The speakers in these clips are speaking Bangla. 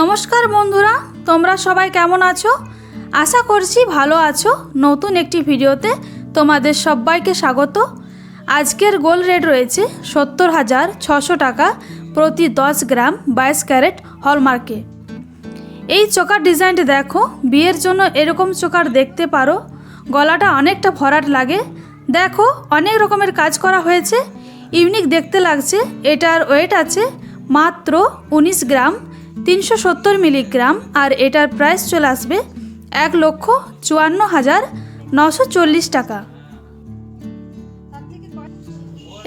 নমস্কার বন্ধুরা, তোমরা সবাই কেমন আছো? আশা করছি ভালো আছো। নতুন একটি ভিডিওতে তোমাদের সবাইকে স্বাগত। আজকের গোল রেট রয়েছে সত্তর হাজার ছশো টাকা প্রতি দশ গ্রাম বাইশ ক্যারেট হলমার্কে। এই চোকার ডিজাইনটি দেখো, বিয়ের জন্য এরকম চোকার দেখতে পারো। গলাটা অনেকটা ভরাট লাগে। দেখো, অনেক রকমের কাজ করা হয়েছে। ইউনিক দেখতে লাগছে, এটার ওয়েট আছে মাত্র উনিশ গ্রাম তিনশো সত্তর মিলিগ্রাম আর এটার প্রাইস চলে আসবে এক লক্ষ চুয়ান্ন হাজার নশো চল্লিশ টাকা।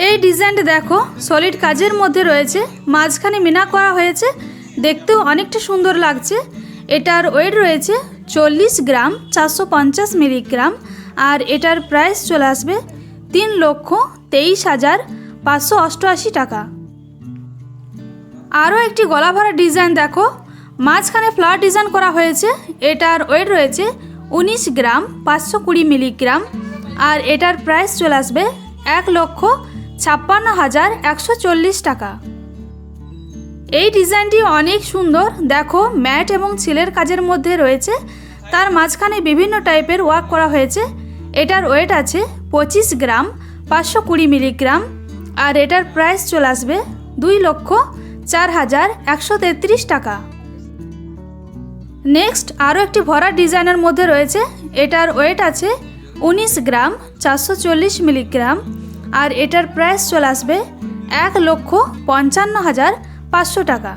এই ডিজাইনটা দেখো, সলিড কাজের মধ্যে রয়েছে, মাঝখানে মিনা করা হয়েছে, দেখতেও অনেকটা সুন্দর লাগছে। এটার ওয়েট রয়েছে চল্লিশ গ্রাম, চারশো পঞ্চাশ মিলিগ্রাম আর এটার প্রাইস চলে আসবে তিন লক্ষ তেইশ হাজার পাঁচশো অষ্টআশি টাকা। আরও একটি গলা ভরা ডিজাইন দেখো। মাঝখানে ফ্লাওয়ার ডিজাইন করা হয়েছে। এটার ওয়েট রয়েছে উনিশ গ্রাম পাঁচশো কুড়ি মিলিগ্রাম। আর এটার প্রাইস চলে আসবে এক লক্ষ ছাপ্পান্ন হাজার একশো চল্লিশ টাকা। এই ডিজাইনটি অনেক সুন্দর। দেখো, ম্যাট এবং ছেলের কাজের মধ্যে রয়েছে। তার মাঝখানে বিভিন্ন টাইপের ওয়ার্ক করা হয়েছে। এটার ওয়েট আছে পঁচিশ গ্রাম পাঁচশো কুড়ি মিলিগ্রাম। আর এটার প্রাইস চলে আসবে দুই লক্ষ চার হাজার একশো তেত্রিশ টাকা। নেক্সট আরও একটি ভরা ডিজাইনের মধ্যে রয়েছে, এটার ওয়েট আছে উনিশ গ্রাম চারশো চল্লিশ মিলিগ্রাম আর এটার প্রাইস চলে আসবে এক লক্ষ পঞ্চান্ন হাজার পাঁচশো টাকা।